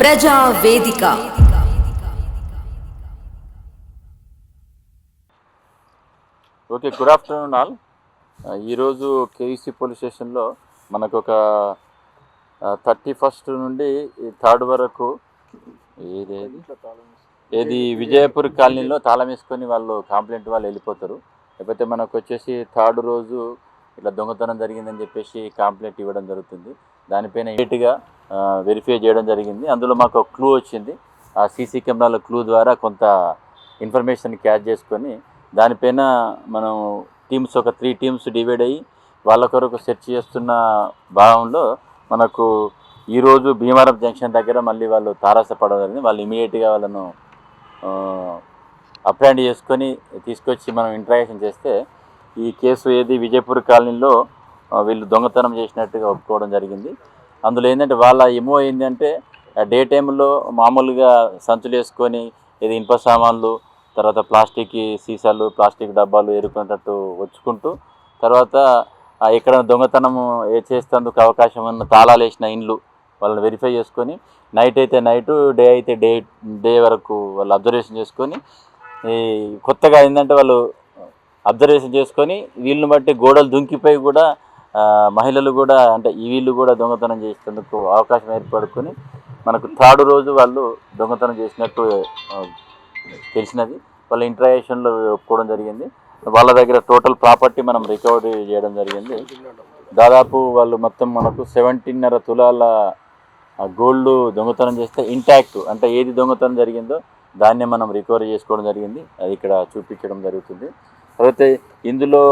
Prajavedika okay good afternoon all ఈరోజు KEC police స్టేషన్లో మనకు ఒక థర్టీ ఫస్ట్ నుండి థర్డ్ వరకు ఏది ఏది? ఏది విజయపూర్ కాలనీలో తాళం వేసుకొని వాళ్ళు కంప్లైంట్ వాళ్ళు వెళ్ళిపోతారు. లేకపోతే మనకు వచ్చేసి థర్డ్ రోజు ఇట్లా దొంగతనం జరిగిందని చెప్పేసి కంప్లైంట్ ఇవ్వడం జరుగుతుంది. దానిపైన ఇమీడియట్గా వెరిఫై చేయడం జరిగింది. అందులో మాకు ఒక క్లూ వచ్చింది. ఆ సీసీ కెమెరాల క్లూ ద్వారా కొంత ఇన్ఫర్మేషన్ క్యాచ్ చేసుకొని దానిపైన మనం టీమ్స్ ఒక త్రీ టీమ్స్ డివైడ్ అయ్యి వాళ్ళ కొరకు సెర్చ్ చేస్తున్న భాగంలో మనకు ఈరోజు భీమవరం జంక్షన్ దగ్గర మళ్ళీ వాళ్ళు తారాసపడడం జరిగింది. వాళ్ళు ఇమీడియట్గా వాళ్ళను అప్రాండ్ చేసుకొని తీసుకొచ్చి మనం ఇంట్రాక్షన్ చేస్తే ఈ కేసు ఏది? విజయపూర్ కాలనీలో వీళ్ళు దొంగతనం చేసినట్టుగా ఒప్పుకోవడం జరిగింది. అందులో ఏంటంటే వాళ్ళ ఎమో ఏంటంటే డే టైంలో మామూలుగా సంచులు వేసుకొని ఇది ఇనుప సామాన్లు తర్వాత ప్లాస్టిక్ సీసాలు ప్లాస్టిక్ డబ్బాలు ఎరుకునేటట్టు వచ్చుకుంటూ తర్వాత ఇక్కడ దొంగతనం ఏ చేసేందుకు అవకాశం ఉన్న తాళాలు వేసిన ఇండ్లు వాళ్ళని వెరిఫై చేసుకొని నైట్ అయితే నైట్ డే అయితే డే డే వరకు వాళ్ళు అబ్జర్వేషన్ చేసుకొని ఈ కొత్తగా ఏంటంటే వాళ్ళు అబ్జర్వేషన్ చేసుకొని వీళ్ళని బట్టి గోడలు దుంకిపోయి కూడా మహిళలు కూడా అంటే ఈ వీళ్ళు కూడా దొంగతనం చేసేందుకు అవకాశం ఏర్పడుకొని మనకు థర్డ్ రోజు వాళ్ళు దొంగతనం చేసినట్టు తెలిసినది. వాళ్ళ ఇంట్రాక్షన్లో ఒప్పుకోవడం జరిగింది. వాళ్ళ దగ్గర టోటల్ ప్రాపర్టీ మనం రికవరీ చేయడం జరిగింది. దాదాపు వాళ్ళు మొత్తం మనకు సెవెంటీన్నర తులాల గోల్డ్ దొంగతనం చేస్తే ఇంటాక్ట్ అంటే ఏది దొంగతనం జరిగిందో దాన్నే మనం రికవరీ చేసుకోవడం జరిగింది. అది ఇక్కడ చూపించడం జరుగుతుంది. అయితే ఇందులో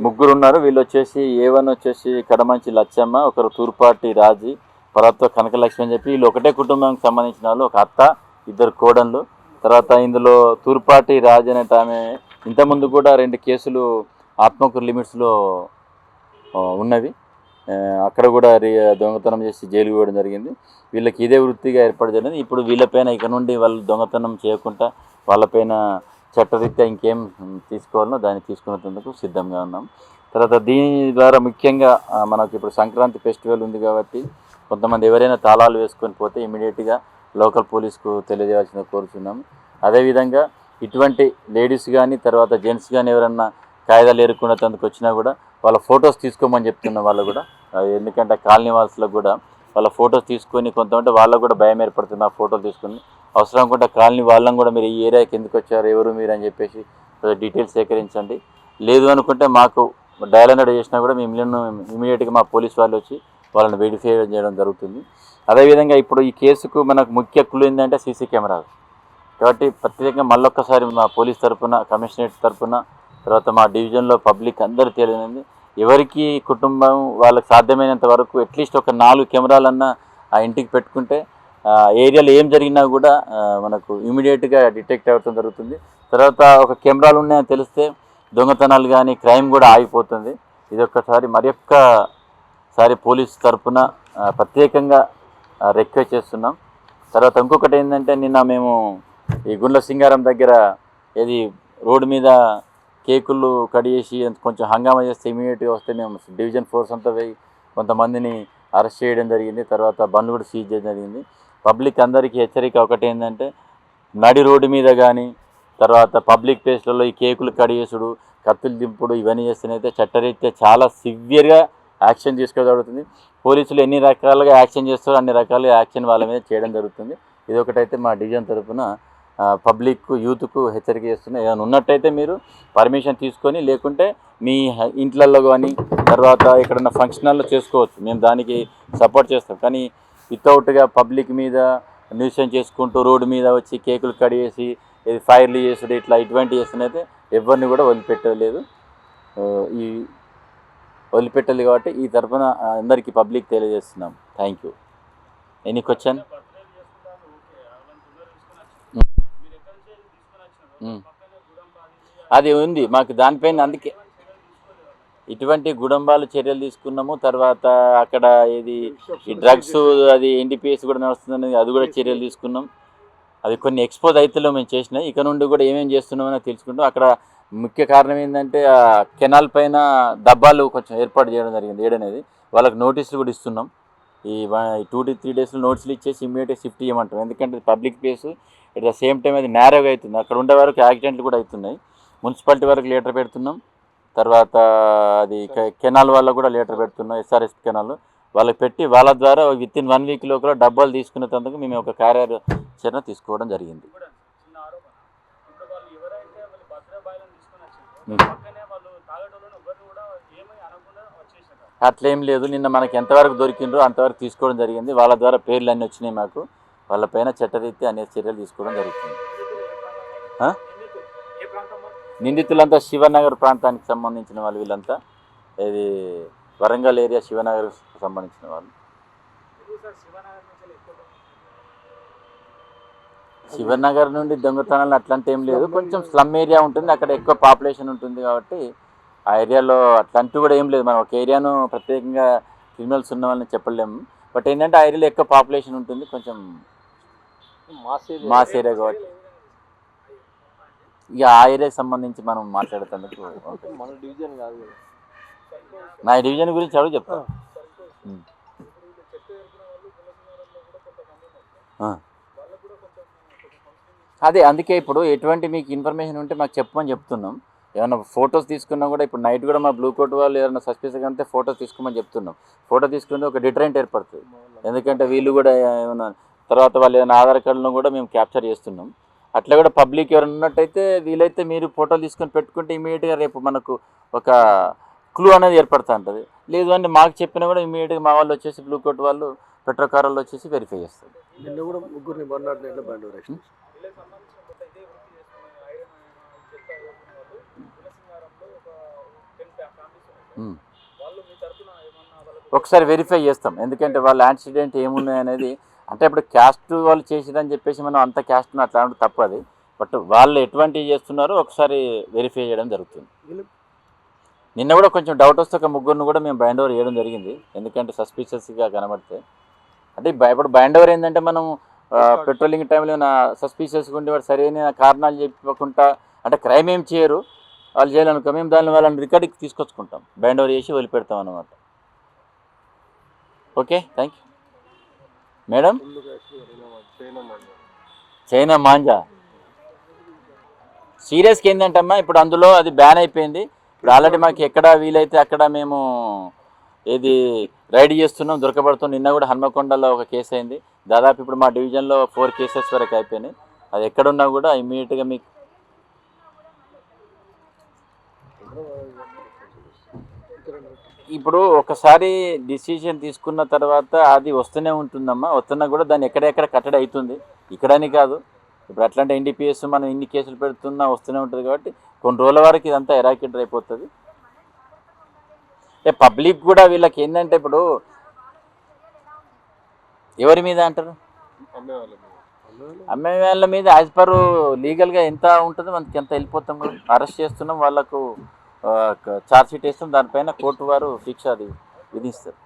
ముగ్గురు ఉన్నారు. వీళ్ళు వచ్చేసి ఏవన్ వచ్చేసి కడమంచి లచ్చమ్మ ఒకరు తూర్పాటి రాజీ పర్వత కనకలక్ష్మి అని చెప్పి వీళ్ళు ఒకటే కుటుంబానికి సంబంధించిన వాళ్ళు ఒక అత్త ఇద్దరు కోడళ్ళు. తర్వాత ఇందులో తూర్పాటి రాజు అనే ఆమె ఇంతకుముందు కూడా రెండు కేసులు ఆత్మకూరు లిమిట్స్లో ఉన్నవి. అక్కడ కూడా రి- దొంగతనం చేసి జైలుకి పోవడం జరిగింది. వీళ్ళకి ఇదే వృత్తిగా ఏర్పాటు జరిగింది. ఇప్పుడు వీళ్ళపైన ఇక నుండి వాళ్ళు దొంగతనం చేయకుండా వాళ్ళపైన చట్టరీత్యా ఇంకేం తీసుకోవాలనో దాన్ని తీసుకునేందుకు సిద్ధంగా ఉన్నాం. తర్వాత దీని ద్వారా ముఖ్యంగా మనకి ఇప్పుడు సంక్రాంతి ఫెస్టివల్ ఉంది కాబట్టి కొంతమంది ఎవరైనా తాళాలు వేసుకొని పోతే ఇమీడియట్గా లోకల్ పోలీస్కు తెలియజేయాల్సిన కోరుతున్నాం అదేవిధంగా ఇటువంటి లేడీస్ కానీ తర్వాత జెంట్స్ కానీ ఎవరన్నా కాయిదాలు ఏరుకునేందుకు వచ్చినా కూడా వాళ్ళ ఫొటోస్ తీసుకోమని చెప్తున్న వాళ్ళు కూడా ఎందుకంటే కాలనీ వాసులకు కూడా వాళ్ళ ఫొటోస్ తీసుకొని కొంతమంది వాళ్ళకు కూడా భయం ఏర్పడుతుంది ఆ ఫోటోలు తీసుకొని. అవసరం అనుకుంటే కాలనీ వాళ్ళని కూడా మీరు ఈ ఏరియాకి ఎందుకు వచ్చారు ఎవరు మీరు అని చెప్పేసి డీటెయిల్స్ సేకరించండి. లేదు అనుకుంటే మాకు డయల్ హండ్రెడ్ చేసినా కూడా మేము ఇమీడియట్గా మా పోలీస్ వాళ్ళు వచ్చి వాళ్ళని వెరిఫై చేయడం జరుగుతుంది. అదేవిధంగా ఇప్పుడు ఈ కేసుకు మనకు ముఖ్య క్లూ ఏంటంటే సీసీ కెమెరాలు. కాబట్టి ప్రత్యేకంగా మళ్ళొక్కసారి మా పోలీస్ తరఫున కమిషనరేట్ తరఫున తర్వాత మా డివిజన్లో పబ్లిక్ అందరూ తెలియనింది ఎవరికి కుటుంబం వాళ్ళకి సాధ్యమైనంత వరకు అట్లీస్ట్ ఒక నాలుగు కెమెరాలన్నా ఆ ఇంటికి పెట్టుకుంటే ఏరియాలో ఏం జరిగినా కూడా మనకు ఇమీడియట్గా డిటెక్ట్ అవ్వడం జరుగుతుంది. తర్వాత ఒక కెమెరాలు ఉన్నాయని తెలిస్తే దొంగతనాలు కానీ క్రైమ్ కూడా ఆగిపోతుంది. ఇది ఒక్కసారి మరి ఒక్కసారి పోలీస్ తరఫున ప్రత్యేకంగా రిక్వెస్ట్ చేస్తున్నాం. తర్వాత ఇంకొకటి ఏంటంటే నిన్న మేము ఈ గుండ్ల సింగారం దగ్గర ఏది రోడ్డు మీద కేకులు కడిగేసి కొంచెం హంగామా చేస్తే ఇమీడియట్గా వస్తే మేము డివిజన్ ఫోర్స్ అంతా పోయి కొంతమందిని అరెస్ట్ చేయడం జరిగింది. తర్వాత బండ్లు కూడా సీజ్ చేయడం జరిగింది. పబ్లిక్ అందరికీ హెచ్చరిక ఒకటి ఏంటంటే నడి రోడ్డు మీద కానీ తర్వాత పబ్లిక్ ప్లేస్లలో ఈ కేకులు కడిగేసుడు కత్తులు దింపుడు ఇవన్నీ చేస్తేనైతే చట్టరీత్యా చాలా సివియర్గా యాక్షన్ తీసుకోగలుగుతుంది. పోలీసులు ఎన్ని రకాలుగా యాక్షన్ చేస్తారో అన్ని రకాలుగా యాక్షన్ వాళ్ళ మీద చేయడం జరుగుతుంది. ఇది ఒకటైతే మా డివిజన్ తరఫున పబ్లిక్ యూత్కు హెచ్చరిక చేస్తున్నాయి ఏమైనా ఉన్నట్టయితే మీరు పర్మిషన్ తీసుకొని లేకుంటే మీ ఇంట్లల్లో కానీ తర్వాత ఎక్కడన్నా ఫంక్షన్ హాల్లో చేసుకోవచ్చు. మేము దానికి సపోర్ట్ చేస్తాం. కానీ వితౌట్గా పబ్లిక్ మీద న్యూసెన్స్ చేసుకుంటూ రోడ్డు మీద వచ్చి కేకులు కడిగేసి ఇది ఫైర్లు చేసుడు ఇట్లా ఇటువంటి చేస్తున్నైతే ఎవరిని కూడా వదిలిపెట్టలేదు. ఈ వదిలిపెట్టాలి కాబట్టి ఈ తరఫున అందరికీ పబ్లిక్ తెలియజేస్తున్నాం. Thank you. Any question. అది ఉంది మాకు దానిపైన అందుకే ఇటువంటి గుడంబాలు చర్యలు తీసుకున్నాము. తర్వాత అక్కడ ఇది ఈ డ్రగ్స్ అది ఎన్డీపీఎస్ కూడా నడుస్తుందని అది కూడా చర్యలు తీసుకున్నాం. అది కొన్ని ఎక్స్పోజ్ అయితే మేము చేసినాయి. ఇక నుండి కూడా ఏమేమి చేస్తున్నామని తెలుసుకుంటాం. అక్కడ ముఖ్య కారణం ఏంటంటే ఆ కెనాల్ పైన డబ్బాలు కొంచెం ఏర్పాటు చేయడం జరిగింది ఏడనేది. వాళ్ళకి నోటీసులు కూడా ఇస్తున్నాం. ఈ టూ టు త్రీ డేస్లో నోట్స్లు ఇచ్చేసి ఇమ్మీడియట్గా షిఫ్ట్ చేయమంటాం ఎందుకంటే public place. It the same time అది నేరోగా అవుతుంది. అక్కడ ఉండే వరకు యాక్సిడెంట్లు కూడా అవుతున్నాయి. మున్సిపాలిటీ వరకు లీటర్ పెడుతున్నాం. తర్వాత అది కెనాల్ వాళ్ళకు కూడా లీటర్ పెడుతున్నాం ఎస్ఆర్ఎస్ కెనాల్. వాళ్ళకి పెట్టి వాళ్ళ ద్వారా విత్ ఇన్ వన్ వీక్ లోపల డబ్బాలు తీసుకునేందుకు మేము ఒక కార్యాచరణ తీసుకోవడం జరిగింది. కూడా కూడా వచ్చేసారు అట్లేం లేదు. నిన్న మనకి ఎంతవరకు దొరికిండ్రో అంతవరకు తీసుకోవడం జరిగింది. వాళ్ళ ద్వారా పేర్లు అన్నీ వచ్చినాయి మాకు. వాళ్ళపైన చట్టరీత్యా అనేక చర్యలు తీసుకోవడం జరుగుతుంది? నిందితులంతా శివనగర్ ప్రాంతానికి సంబంధించిన వాళ్ళు వీళ్ళంతా. ఇది వరంగల్ ఏరియా శివనగర్ సంబంధించిన వాళ్ళు. శివనగర్ నుండి దొంగతనాలు అట్లాంటి ఏం లేదు. కొంచెం స్లమ్ ఏరియా ఉంటుంది. అక్కడ ఎక్కువ పాపులేషన్ ఉంటుంది కాబట్టి ఆ ఏరియాలో అట్లాంటివి కూడా ఏం లేదు. మనం ఒక ఏరియాను ప్రత్యేకంగా క్రిమినల్స్ ఉన్న వాళ్ళని చెప్పలేము. బట్ ఏంటంటే ఆ ఏరియాలో ఎక్కువ పాపులేషన్ ఉంటుంది. కొంచెం మాస్ ఏరియా. కాబట్టి ఇక ఆ ఏరియాకి సంబంధించి మనం మాట్లాడుతందుకు ఓకే. మన డివిజన్ కాదు కదా. నా డివిజన్ గురించి అడుగు చెప్తా. అదే అందుకే ఇప్పుడు ఎటువంటి మీకు ఇన్ఫర్మేషన్ ఉంటే మాకు చెప్పమని చెప్తున్నాం. ఏమైనా ఫొటోస్ తీసుకున్నా కూడా ఇప్పుడు నైట్ కూడా మా బ్లూ కోట్ వాళ్ళు ఏమైనా సస్పెన్స్ అంటే ఫొటోస్ తీసుకోమని చెప్తున్నాం. ఫోటో తీసుకుంటే ఒక డిటరెంట్ ఏర్పడుతుంది. ఎందుకంటే వీళ్ళు కూడా ఏమైనా తర్వాత వాళ్ళు ఏమైనా ఆధార్ కార్డులను కూడా మేము క్యాప్చర్ చేస్తున్నాం. అట్లా కూడా పబ్లిక్ ఎవరైనా ఉన్నట్టయితే వీలైతే మీరు ఫోటోలు తీసుకొని పెట్టుకుంటే ఇమీడియట్గా రేపు మనకు ఒక క్లూ అనేది ఏర్పడుతూ ఉంటుంది. లేదు అంటే మాకు చెప్పినా కూడా ఇమీడియట్గా మా వాళ్ళు వచ్చేసి బ్లూ కోట్ వాళ్ళు పెట్రో కార్ వాళ్ళు వచ్చేసి వెరిఫై చేస్తారు. నిన్న కూడా ముగ్గురిని బండి రక్షణ ఒకసారి వెరిఫై చేస్తాం. ఎందుకంటే వాళ్ళ యాక్సిడెంట్ ఏమున్నాయి అనేది అంటే ఇప్పుడు క్యాస్ట్ వాళ్ళు చేసిరని చెప్పేసి మనం అంత క్యాస్ట్ అట్లా అంటే తప్పది బట్ వాళ్ళు ఎటువంటివి చేస్తున్నారో ఒకసారి వెరిఫై చేయడం జరుగుతుంది. నిన్న కూడా కొంచెం డౌట్ వస్తే ఒక ముగ్గురిని కూడా మేము బైండ్ ఓవర్ చేయడం జరిగింది. ఎందుకంటే సస్పిషియస్గా కనబడితే. అంటే ఇప్పుడు బైండ్ ఓవర్ ఏంటంటే మనం పెట్రోలింగ్ టైంలో ఏమైనా సస్పిషియస్గా ఉండి వాడు సరైన కారణాలు చెప్పకుండా అంటే క్రైమ్ ఏం చేయరు. వాళ్ళు చేయాలనుకో మేము దాన్ని వాళ్ళని రికార్డింగ్ తీసుకొచ్చుకుంటాం. బైండ్ ఓవర్ చేసి వదిలిపెడతాం అనమాట okay? Thank you madam? China manja? సీరియస్గా ఏంటంటమ్మా ఇప్పుడు అందులో అది బ్యాన్ అయిపోయింది. ఇప్పుడు ఆల్రెడీ మాకు ఎక్కడ వీలైతే అక్కడ మేము ఏది రైడ్ చేస్తున్నాం దొరకబడుతున్నాం నిన్న కూడా హన్మకొండలో ఒక కేసు అయింది దాదాపు ఇప్పుడు మా డివిజన్లో ఫోర్ కేసెస్ వరకు అయిపోయినాయి. అది ఎక్కడున్నా కూడా ఇమ్మీడియట్గా మీకు ఇప్పుడు ఒకసారి డిసిజన్ తీసుకున్న తర్వాత అది వస్తూనే ఉంటుందమ్మా. వస్తున్నా కూడా దాన్ని ఎక్కడెక్కడ కట్టడి అవుతుంది? ఇక్కడని కాదు. ఇప్పుడు అట్లాంటి ఎన్డీపీఎస్ మనం ఇన్ని కేసులు పెడుతున్నా వస్తూనే ఉంటుంది కాబట్టి కొన్ని రోజుల వరకు ఇదంతా ఎరాకిటర్ అయిపోతుంది. అంటే పబ్లిక్ కూడా వీళ్ళకి ఏంటంటే ఇప్పుడు ఎవరి మీద అంటారు? అమ్మే వాళ్ళ మీద. యాజ్ పర్ లీగల్గా ఎంత ఉంటుందో మనకి ఎంత వెళ్ళిపోతాం అరెస్ట్ చేస్తున్నాం వాళ్ళకు చార్జ్షీట్ వేస్తాం దానిపైన కోర్టు వారు శిక్ష అది విధిస్తారు.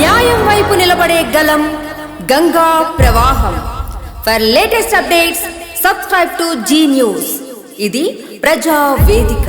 న్యాయం వైపు నిలబడే గలం గంగా ప్రవాహం. For latest updates subscribe to Zee news ఇది ప్రజా వేదిక.